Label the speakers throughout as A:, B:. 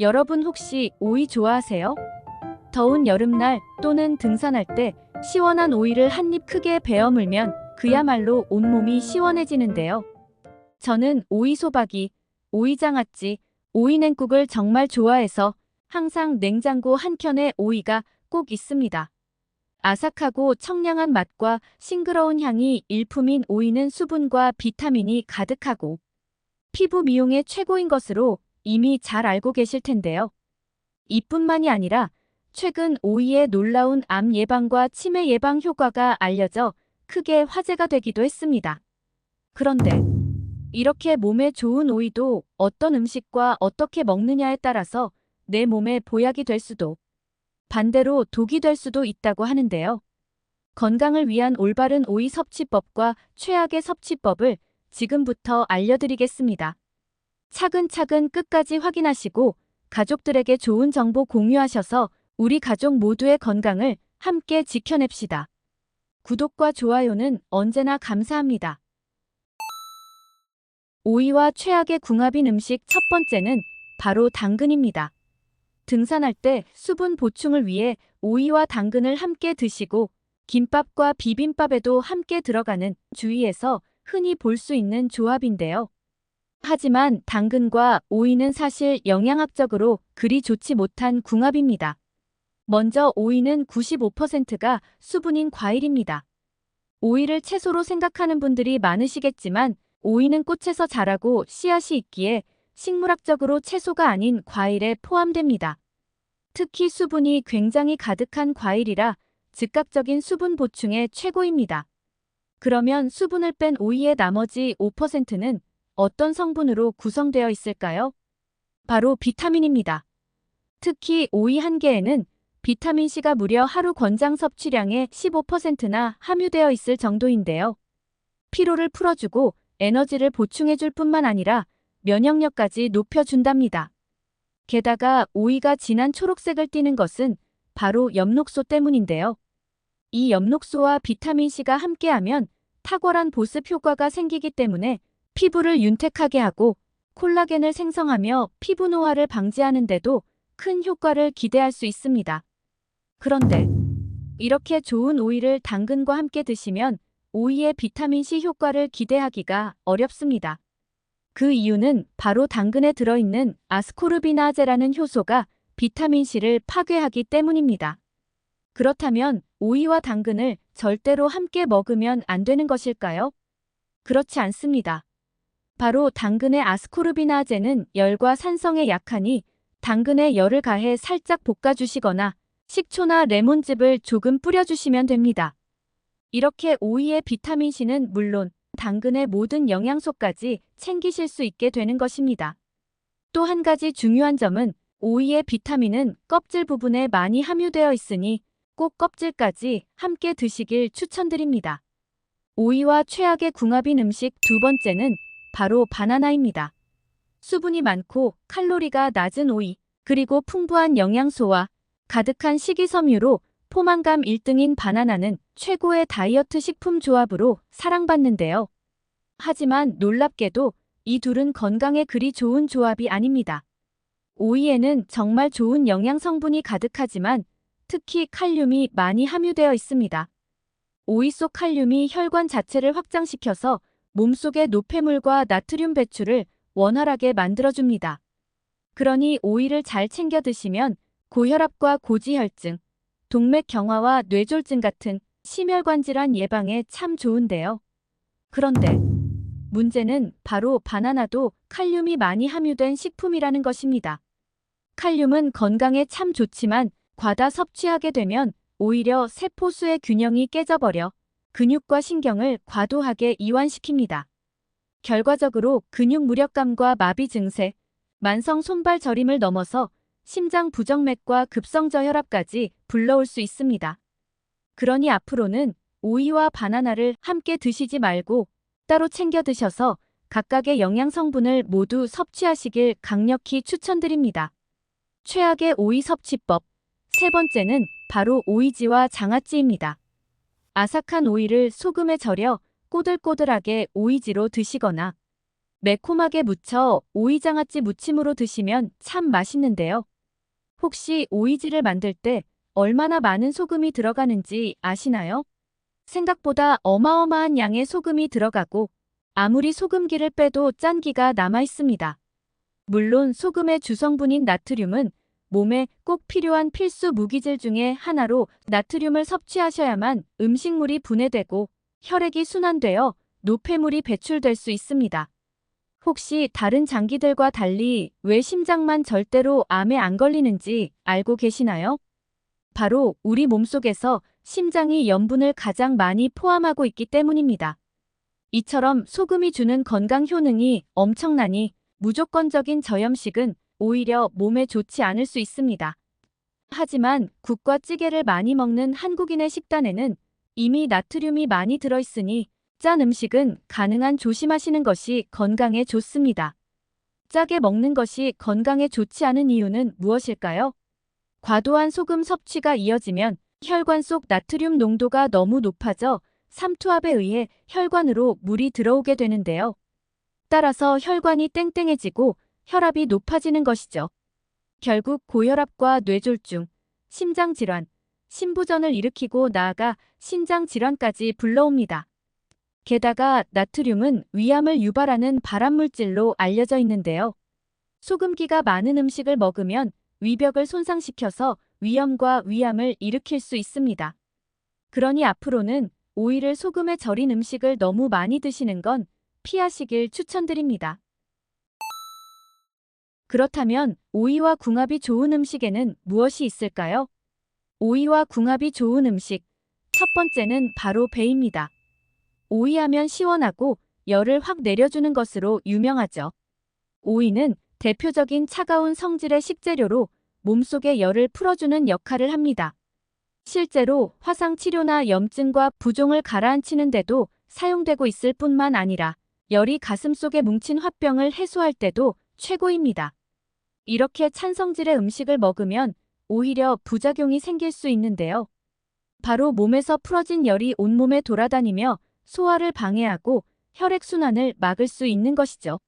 A: 여러분 혹시 오이 좋아하세요? 더운 여름날 또는 등산할 때 시원한 오이를 한 입 크게 베어 물면 그야말로 온몸이 시원해지는데요. 저는 오이 소박이, 오이 장아찌, 오이 냉국을 정말 좋아해서 항상 냉장고 한켠에 오이가 꼭 있습니다. 아삭하고 청량한 맛과 싱그러운 향이 일품인 오이는 수분과 비타민이 가득하고 피부 미용에 최고인 것으로 이미 잘 알고 계실 텐데요. 이뿐만이 아니라 최근 오이의 놀라운 암 예방과 치매 예방 효과가 알려져 크게 화제가 되기도 했습니다. 그런데 이렇게 몸에 좋은 오이도 어떤 음식과 어떻게 먹느냐에 따라서 내 몸에 보약이 될 수도 반대로 독이 될 수도 있다고 하는데요. 건강을 위한 올바른 오이 섭취법과 최악의 섭취법을 지금부터 알려드리겠습니다. 차근차근 끝까지 확인하시고 가족들에게 좋은 정보 공유하셔서 우리 가족 모두의 건강을 함께 지켜냅시다. 구독과 좋아요는 언제나 감사합니다. 오이와 최악의 궁합인 음식 첫 번째는 바로 당근입니다. 등산할 때 수분 보충을 위해 오이와 당근을 함께 드시고 김밥과 비빔밥에도 함께 들어가는 주위에서 흔히 볼 수 있는 조합인데요. 하지만 당근과 오이는 사실 영양학적으로 그리 좋지 못한 궁합입니다. 먼저 오이는 95%가 수분인 과일입니다. 오이를 채소로 생각하는 분들이 많으시겠지만 오이는 꽃에서 자라고 씨앗이 있기에 식물학적으로 채소가 아닌 과일에 포함됩니다. 특히 수분이 굉장히 가득한 과일이라 즉각적인 수분 보충에 최고입니다. 그러면 수분을 뺀 오이의 나머지 5%는 어떤 성분으로 구성되어 있을까요? 바로 비타민입니다. 특히 오이 한 개에는 비타민C가 무려 하루 권장 섭취량의 15%나 함유되어 있을 정도인데요. 피로를 풀어주고 에너지를 보충해줄 뿐만 아니라 면역력까지 높여준답니다. 게다가 오이가 진한 초록색을 띠는 것은 바로 엽록소 때문인데요. 이 엽록소와 비타민C가 함께하면 탁월한 보습 효과가 생기기 때문에 피부를 윤택하게 하고 콜라겐을 생성하며 피부 노화를 방지하는 데도 큰 효과를 기대할 수 있습니다. 그런데 이렇게 좋은 오이를 당근과 함께 드시면 오이의 비타민C 효과를 기대하기가 어렵습니다. 그 이유는 바로 당근에 들어있는 아스코르비나제라는 효소가 비타민C를 파괴하기 때문입니다. 그렇다면 오이와 당근을 절대로 함께 먹으면 안 되는 것일까요? 그렇지 않습니다. 바로 당근의 아스코르비나제는 열과 산성에 약하니 당근에 열을 가해 살짝 볶아주시거나 식초나 레몬즙을 조금 뿌려주시면 됩니다. 이렇게 오이의 비타민C는 물론 당근의 모든 영양소까지 챙기실 수 있게 되는 것입니다. 또 한 가지 중요한 점은 오이의 비타민은 껍질 부분에 많이 함유되어 있으니 꼭 껍질까지 함께 드시길 추천드립니다. 오이와 최악의 궁합인 음식 두 번째는 바로 바나나입니다. 수분이 많고 칼로리가 낮은 오이, 그리고 풍부한 영양소와 가득한 식이섬유로 포만감 1등인 바나나는 최고의 다이어트 식품 조합으로 사랑받는데요. 하지만 놀랍게도 이 둘은 건강에 그리 좋은 조합이 아닙니다. 오이에는 정말 좋은 영양 성분이 가득하지만 특히 칼륨이 많이 함유되어 있습니다. 오이 속 칼륨이 혈관 자체를 확장시켜서 몸속의 노폐물과 나트륨 배출을 원활하게 만들어줍니다. 그러니 오이를 잘 챙겨 드시면 고혈압과 고지혈증, 동맥 경화와 뇌졸중 같은 심혈관 질환 예방에 참 좋은데요. 그런데 문제는 바로 바나나도 칼륨이 많이 함유된 식품이라는 것입니다. 칼륨은 건강에 참 좋지만 과다 섭취하게 되면 오히려 세포수의 균형이 깨져버려 근육과 신경을 과도하게 이완시킵니다. 결과적으로 근육 무력감과 마비 증세, 만성 손발 저림을 넘어서 심장 부정맥과 급성 저혈압까지 불러올 수 있습니다. 그러니 앞으로는 오이와 바나나를 함께 드시지 말고 따로 챙겨 드셔서 각각의 영양 성분을 모두 섭취하시길 강력히 추천드립니다. 최악의 오이 섭취법. 세 번째는 바로 오이지와 장아찌입니다. 아삭한 오이를 소금에 절여 꼬들꼬들하게 오이지로 드시거나 매콤하게 무쳐 오이장아찌 무침으로 드시면 참 맛있는데요. 혹시 오이지를 만들 때 얼마나 많은 소금이 들어가는지 아시나요? 생각보다 어마어마한 양의 소금이 들어가고 아무리 소금기를 빼도 짠기가 남아 있습니다. 물론 소금의 주성분인 나트륨은 몸에 꼭 필요한 필수 무기질 중에 하나로 나트륨을 섭취하셔야만 음식물이 분해되고 혈액이 순환되어 노폐물이 배출될 수 있습니다. 혹시 다른 장기들과 달리 왜 심장만 절대로 암에 안 걸리는지 알고 계시나요? 바로 우리 몸속에서 심장이 염분을 가장 많이 포함하고 있기 때문입니다. 이처럼 소금이 주는 건강 효능이 엄청나니 무조건적인 저염식은 오히려 몸에 좋지 않을 수 있습니다. 하지만 국과 찌개를 많이 먹는 한국인의 식단에는 이미 나트륨이 많이 들어있으니 짠 음식은 가능한 조심하시는 것이 건강에 좋습니다. 짜게 먹는 것이 건강에 좋지 않은 이유는 무엇일까요? 과도한 소금 섭취가 이어지면 혈관 속 나트륨 농도가 너무 높아져 삼투압에 의해 혈관으로 물이 들어오게 되는데요. 따라서 혈관이 땡땡해지고 혈압이 높아지는 것이죠. 결국 고혈압과 뇌졸중, 심장질환, 신부전을 일으키고 나아가 신장질환까지 불러옵니다. 게다가 나트륨은 위암을 유발하는 발암물질로 알려져 있는데요. 소금기가 많은 음식을 먹으면 위벽을 손상시켜서 위염과 위암을 일으킬 수 있습니다. 그러니 앞으로는 오이를 소금에 절인 음식을 너무 많이 드시는 건 피하시길 추천드립니다. 그렇다면 오이와 궁합이 좋은 음식에는 무엇이 있을까요? 오이와 궁합이 좋은 음식. 첫 번째는 바로 배입니다. 오이하면 시원하고 열을 확 내려주는 것으로 유명하죠. 오이는 대표적인 차가운 성질의 식재료로 몸속의 열을 풀어주는 역할을 합니다. 실제로 화상 치료나 염증과 부종을 가라앉히는데도 사용되고 있을 뿐만 아니라 열이 가슴 속에 뭉친 화병을 해소할 때도 최고입니다. 이렇게 찬 성질의 음식을 먹으면 오히려 부작용이 생길 수 있는데요. 바로 몸에서 풀어진 열이 온몸에 돌아다니며 소화를 방해하고 혈액순환을 막을 수 있는 것이죠.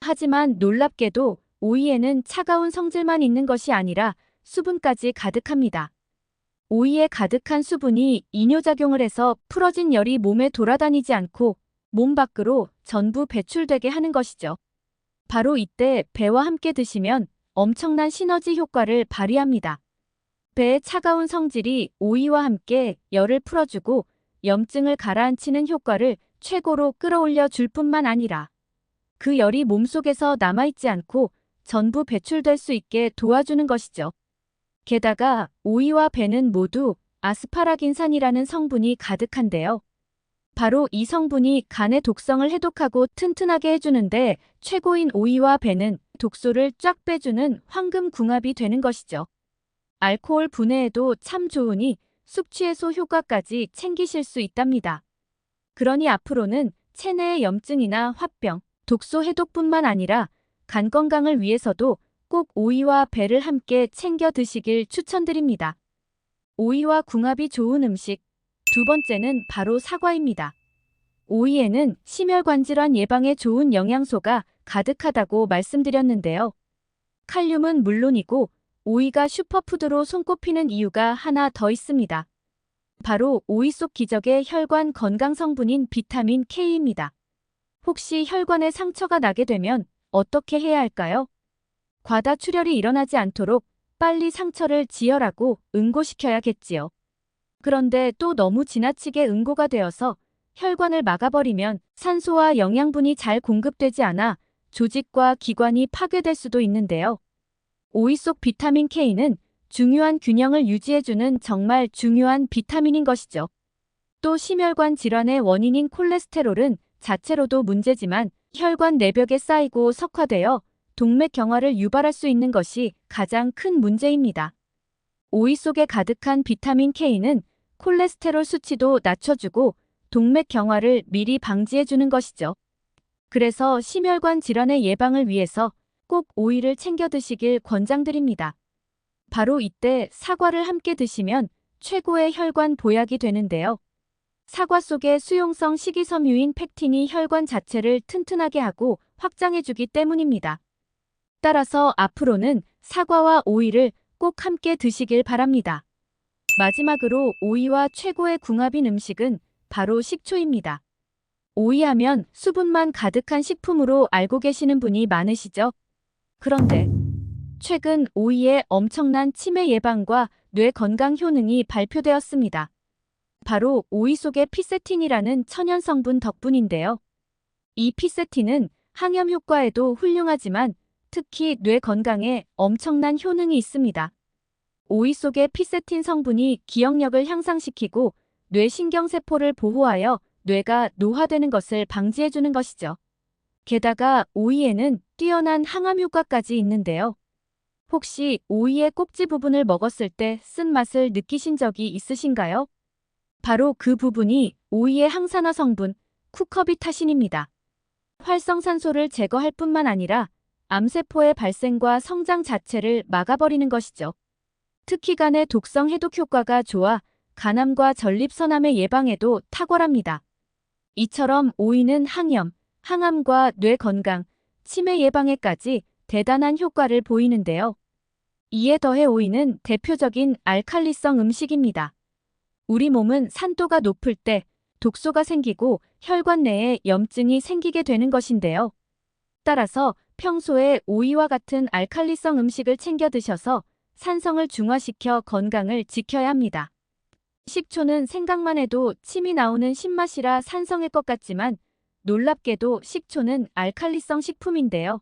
A: 하지만 놀랍게도 오이에는 차가운 성질만 있는 것이 아니라 수분까지 가득합니다. 오이에 가득한 수분이 이뇨작용을 해서 풀어진 열이 몸에 돌아다니지 않고 몸 밖으로 전부 배출되게 하는 것이죠. 바로 이때 배와 함께 드시면 엄청난 시너지 효과를 발휘합니다. 배의 차가운 성질이 오이와 함께 열을 풀어주고 염증을 가라앉히는 효과를 최고로 끌어올려 줄 뿐만 아니라 그 열이 몸속에서 남아있지 않고 전부 배출될 수 있게 도와주는 것이죠. 게다가 오이와 배는 모두 아스파라긴산이라는 성분이 가득한데요. 바로 이 성분이 간의 독성을 해독하고 튼튼하게 해주는데 최고인 오이와 배는 독소를 쫙 빼주는 황금 궁합이 되는 것이죠. 알코올 분해에도 참 좋으니 숙취해소 효과까지 챙기실 수 있답니다. 그러니 앞으로는 체내의 염증이나 화병, 독소 해독뿐만 아니라 간 건강을 위해서도 꼭 오이와 배를 함께 챙겨 드시길 추천드립니다. 오이와 궁합이 좋은 음식. 두 번째는 바로 사과입니다. 오이에는 심혈관 질환 예방에 좋은 영양소가 가득하다고 말씀드렸는데요. 칼륨은 물론이고 오이가 슈퍼푸드로 손꼽히는 이유가 하나 더 있습니다. 바로 오이 속 기적의 혈관 건강 성분인 비타민 K입니다. 혹시 혈관에 상처가 나게 되면 어떻게 해야 할까요? 과다 출혈이 일어나지 않도록 빨리 상처를 지혈하고 응고시켜야겠지요. 그런데 또 너무 지나치게 응고가 되어서 혈관을 막아버리면 산소와 영양분이 잘 공급되지 않아 조직과 기관이 파괴될 수도 있는데요. 오이 속 비타민 K는 중요한 균형을 유지해주는 정말 중요한 비타민인 것이죠. 또 심혈관 질환의 원인인 콜레스테롤은 자체로도 문제지만 혈관 내벽에 쌓이고 석화되어 동맥 경화를 유발할 수 있는 것이 가장 큰 문제입니다. 오이 속에 가득한 비타민 K는 콜레스테롤 수치도 낮춰주고 동맥 경화를 미리 방지해주는 것이죠. 그래서 심혈관 질환의 예방을 위해서 꼭 오이를 챙겨 드시길 권장드립니다. 바로 이때 사과를 함께 드시면 최고의 혈관 보약이 되는데요. 사과 속의 수용성 식이섬유인 팩틴이 혈관 자체를 튼튼하게 하고 확장해주기 때문입니다. 따라서 앞으로는 사과와 오이를 꼭 함께 드시길 바랍니다. 마지막으로 오이와 최고의 궁합인 음식은 바로 식초입니다. 오이하면 수분만 가득한 식품으로 알고 계시는 분이 많으시죠? 그런데 최근 오이의 엄청난 치매 예방과 뇌 건강 효능이 발표되었습니다. 바로 오이 속의 피세틴이라는 천연 성분 덕분인데요. 이 피세틴은 항염 효과에도 훌륭하지만 특히 뇌 건강에 엄청난 효능이 있습니다. 오이 속의 피세틴 성분이 기억력을 향상시키고 뇌 신경세포를 보호하여 뇌가 노화되는 것을 방지해주는 것이죠. 게다가 오이에는 뛰어난 항암 효과까지 있는데요. 혹시 오이의 꼭지 부분을 먹었을 때 쓴맛을 느끼신 적이 있으신가요? 바로 그 부분이 오이의 항산화 성분 쿠커비타신입니다. 활성산소를 제거할 뿐만 아니라 암세포의 발생과 성장 자체를 막아버리는 것이죠. 특히 간의 독성 해독 효과가 좋아 간암과 전립선암의 예방에도 탁월합니다. 이처럼 오이는 항염, 항암과 뇌 건강, 치매 예방에까지 대단한 효과를 보이는데요. 이에 더해 오이는 대표적인 알칼리성 음식입니다. 우리 몸은 산도가 높을 때 독소가 생기고 혈관 내에 염증이 생기게 되는 것인데요. 따라서 평소에 오이와 같은 알칼리성 음식을 챙겨 드셔서 산성을 중화시켜 건강을 지켜야 합니다. 식초는 생각만 해도 침이 나오는 신맛이라 산성일 것 같지만 놀랍게도 식초는 알칼리성 식품인데요.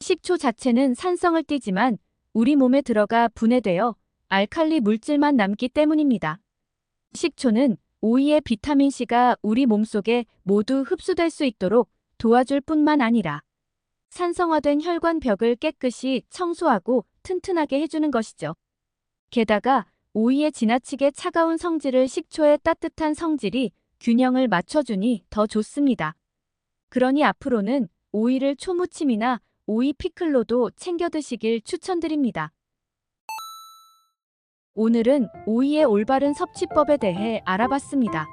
A: 식초 자체는 산성을 띠지만 우리 몸에 들어가 분해되어 알칼리 물질만 남기 때문입니다. 식초는 오이의 비타민C가 우리 몸속에 모두 흡수될 수 있도록 도와줄 뿐만 아니라 산성화된 혈관 벽을 깨끗이 청소하고 튼튼하게 해주는 것이죠. 게다가 오이의 지나치게 차가운 성질을 식초의 따뜻한 성질이 균형을 맞춰주니 더 좋습니다. 그러니 앞으로는 오이를 초무침이나 오이 피클로도 챙겨 드시길 추천드립니다. 오늘은 오이의 올바른 섭취법에 대해 알아봤습니다.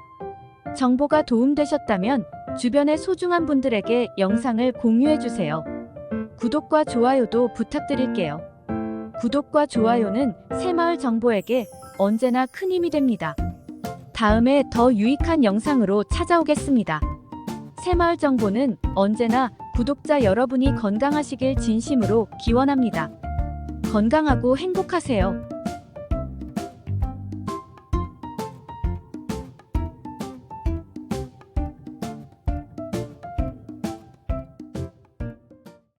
A: 정보가 도움되셨다면 주변의 소중한 분들에게 영상을 공유해주세요. 구독과 좋아요도 부탁드릴게요. 구독과 좋아요는 새마을 정보에게 언제나 큰 힘이 됩니다. 다음에 더 유익한 영상으로 찾아오겠습니다. 새마을 정보는 언제나 구독자 여러분이 건강하시길 진심으로 기원합니다. 건강하고 행복하세요.